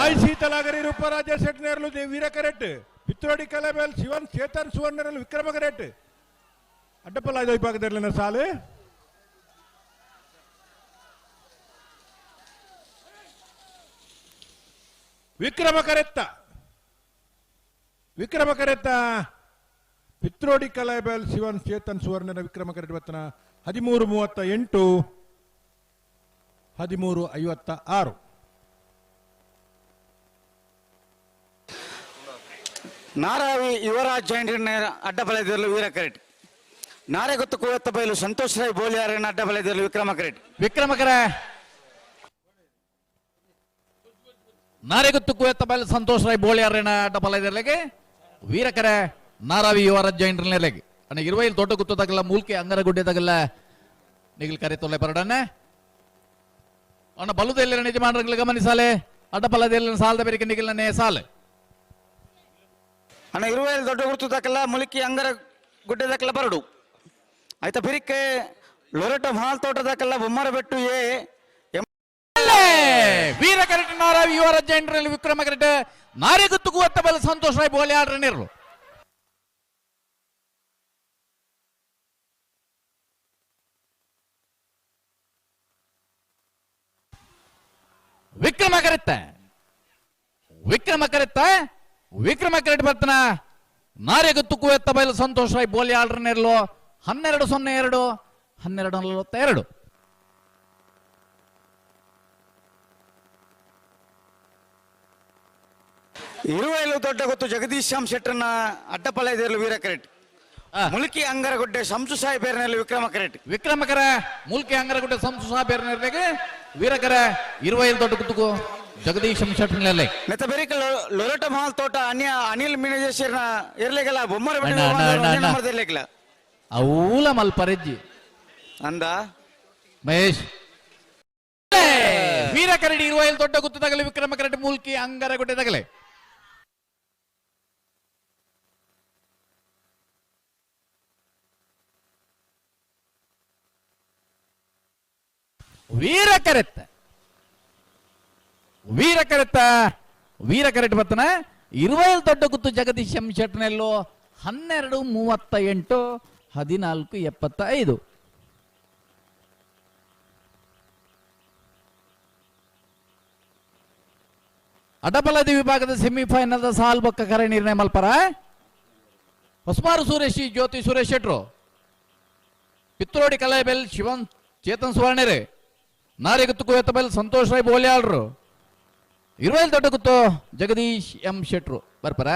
ಸಾಯಿ ಶೀತಲಾಗರಿ ರೂಪರಾಜ ಶೆಟ್ನೇರ್ಲು ವೀರ ಕರೆಟ್ ಪಿತ್ರೋಡಿ ಕಲೆಬೇಲ್ ಶಿವನ್, ಚೇತನ್ ಸುವರ್ಣರಲ್ಲಿ ವಿಕ್ರಮ ಕರೆಟ್ ಅಡ್ಡಪಲ್ಲ ಐದು ವಿಭಾಗದಲ್ಲಿನ ಸಾಲು. ವಿಕ್ರಮ ಕರೆತ್ತ ವಿಕ್ರಮ ಕರೆತ್ತ ಪಿತ್ರೋಡಿ ಕಲೆಬೇಲ್ ಶಿವನ್, ಚೇತನ್ ಸುವರ್ಣನ ವಿಕ್ರಮ ಕರೆಟ್ ಬತ್ತನ ಹದಿಮೂರು ಮೂವತ್ತ ಎಂಟು, ಹದಿಮೂರು ಐವತ್ತ ಆರು. ನಾರಾವಿ ಯುವರಾಜ್ ಜೈಂಡಿನ ಅಡ್ಡ ಬಲೆದಿರಲು ವೀರ ಕರೆಟ್. ನಾರೆಗೊತ್ತು ಕುವತ್ತ ಬಯಲು ಸಂತೋಷ್ ರಾಯ್ ಬೋಲಿಯಾರನ ಅಡ್ಡ ಬಲೆದಿರಲು ವಿಕ್ರಮ ಕರೆಟ್. ವಿಕ್ರಮಕರ. ನಾರೆಗುತ್ತು ಕುವೆತ್ತ ಬಯಲು ಸಂತೋಷ್ ರಾಯ್ ಬೋಳಿಯಾರೇನ ಡಬಲೈದರ್ಲೆಗೆ ವೀರಕರ, ನಾರಾವಿ ಯುವರ ಜೈಂಡ್ರನ್ಲೆಗೆ ಅಣ್ಣ, ಇರುವೈಲ್ ದೊಡ್ಡ ಗುತ್ತದಾಗಲ್ಲ ಮೂಲ್ಕೆ ಅಂಗರ ಗುಡ್ಡೆದಾಗಲ್ಲ ನಿಗಲ್ ಕರೆ ತೊಲೆ ಬರಡನ್ನ ಅಣ್ಣ ಬಲುದೆಲ್ಲ ನಿಜ ಮಾಡ್ರಂಗ್ಲ ಗಮನಿಸಾಲೆ ಅಡ್ಡಪಲ್ಲದೆಲ್ಲ ಸಾಲದ ಬೇರೆ ನಿಗಲ್ನೇ ಸಾಲೆ. ಅಣ್ಣ, ಇರುವೆಲ್ ದೊಡ್ಡ ಗುರುತು ದಕ್ಕಲ್ಲ ಮುಳುಕಿ ಅಂಗರ ಗುಡ್ಡೆ ದಕ್ಕಲ್ಲ ಬರಡು. ಆಯ್ತಾ, ಬಿರಿಕೆ, ಲೊರಟ ಮಾಲ್ ತೋಟ ದಕ್ಕಲ್ಲ ಬೊಮ್ಮರ ಬೆಟ್ಟು ಏ ವೀರ ಕರೆಟ್ ನಾರಾವಿ ಯುವರ ಜೈಂಡ್ರಲ್ಲಿ ವಿಕ್ರಮ ಕರೆಟ್ ನಾರೆಗುತ್ತು ಕುವತ್ತ ಬಲ ಸಂತೋಷ ರಾಯ್ ಬೋಳಿಯಾಡ್ರನ್ನಿರು ವಿಕ್ರಮ ಕರೆತ್ತ ವಿಕ್ರಮ ಕರೆತ್ತ ವಿಕ್ರಮ ಕರೆಟ್ ಬರ್ತನ ತುಕ್ಕು ಎತ್ತ ಬಯಲು ಸಂತೋಷ್ ರಾಯ್ ಬೋಲಿ ಆಲ್ರನ್ನಿರ್ಲು ಹನ್ನೆರಡು ಸೊನ್ನೆ ಎರಡು ಹನ್ನೆರಡು ನಲವತ್ತ ಎರಡು ಇರುವೆಲು ದೊಡ್ಡ ಗೊತ್ತು ಜಗದೀಶ್ ಶ್ಯಾಮ್ ಶೆಟ್ಟರ್ನ ಅಡ್ಡ ಬಲೆದಿರಲು ವೀರ ಕರೆಟ್. ಆ. ಅಂಗರಗುಡ್ಡೆ ಅಂಗರ ಗುಡ್ಡೆ ಸಂಸು ಸಾಯಿ ಬೇರ್ನಲ್ಲಿ ವಿಕ್ರಮ ಕರೆಟ್ ವಿಕ್ರಮಕರ ಮುಲ್ಕಿ ಅಂಗರಗುಡ್ಡೆ ಸಂಸು ಬೇರೆ ವೀರಕರ ಇರುವೈಲ್ ದೊಡ್ಡ ಕುತ್ತುಕು ಜಗದೀಶ್ ಶೆಟ್ಟರ್ನಲ್ಲಿ ನೆತ್ತ ಬೆರಿಕೆ ಲೊ- ಲೊರಟ ಮಹಲ್ ತೋಟ ಅನ್ಯ ಅನಿಲ್ ಮಿನಜೇಶ್ವರನ ಇರ್ಲಿಗಲ್ಲ ಬೊಮ್ಮರ ಇರ್ಲಿಕ್ಕಿಲ್ಲ ಅವೂಲ ಮಲ್ಪರೆಜ್ಜಿ. ಅಂದ? ಮಹೇಶ್. ವೀರಕರಡಿ ಇರುವ ದೊಡ್ಡ ಗುತ್ತು ತಗಲಿ ವಿಕ್ರಮ ಕರಡಿ ಮೂಲ್ಕಿ ಅಂಗರಗುಡ್ಡೆ ತಗಲೆ. ವೀರಕರೆತ್ತ ವೀರಕರೆತ್ತ ವೀರಕರೆಟ್ ಬರ್ತನ. ಇರುವೈಲ್ ದೊಡ್ಡ ಗುತ್ತು ಜಗದೀಶ್ ಎಂ ಶೆಟ್ನೆಲ್ಲೋ ಹನ್ನೆರಡು ಮೂವತ್ತ ಎಂಟು ಹದಿನಾಲ್ಕು ಎಪ್ಪತ್ತ ಐದು ಅಡಬಲದಿ ವಿಭಾಗದ ಸೆಮಿಫೈನಲ್ ಸಾಲ್ ಬೊಕ್ಕ ಕರೆ ನಿರ್ಣಯ ಮಲ್ಪರ? ಹೊಸಮಾರು ಸುರೇಶಿ ಜ್ಯೋತಿ ಸುರೇಶ್ ಶೆಟ್ರು. ಪಿತ್ರೋಡಿ ಕಲೆಬೆಲ್ ಶಿವನ್ ಚೇತನ್ ಸುವರ್ಣರೆ. ನಾರಿಗುತ್ತು ಕುವೆತ್ತ ಬೆಲ್, ಸಂತೋಷ್ ರಾಯ್ ಬೋಲ್ಯಾಳ್ರು. ಇರುವಲ್ ದೊಡ್ಡ ಗುತ್ತು ಜಗದೀಶ್ ಎಂ ಶೆಟ್ರು ಬರ್ಪರ?